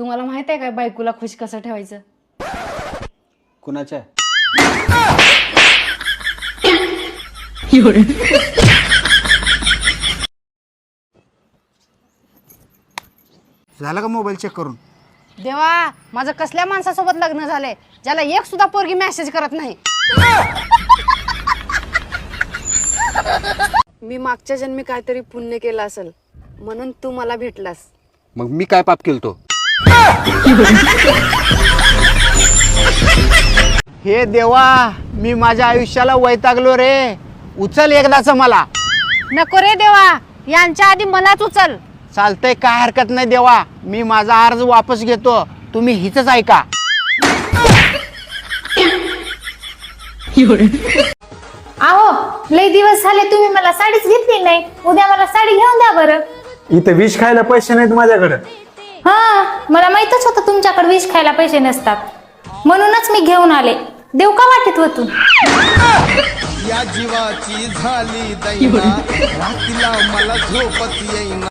तुम्हाला माहीत आहे काय बायकोला खुश कसं ठेवायचं? कुणाच्या? झालं का मोबाईल चेक करून? देवा माझं कसल्या माणसासोबत लग्न झालंय? ज्याला एक सुद्धा पोरगी मेसेज करत नाही. मी मागच्या जन्मी काहीतरी पुण्य केलं असेल म्हणून तू मला भेटलास. मग मी काय पाप केलतो? हे देवा मी माझ्या आयुष्याला वैतागलो रे. उचल एकदाच मला. नको रे देवा यांच्या आधी मलाच उचल. चालतंय काय हरकत नाही देवा. मी माझा अर्ज वापस घेतो. तुम्ही हिच ऐका. आहो लय दिवस झाले तुम्ही मला साडीच घेतली नाही. उद्या मला साडी घेऊन द्या बरं. इथं विष खायला पैसे नाहीत माझ्याकडे. हा मला माहितच होतं तुमच्याकडे विष खायला पैसे नसतात. म्हणूनच मी घेऊन आले. देव का वाटत वतून? या जीवाची झाली दैना. रात्रीला मला झोपत येईना.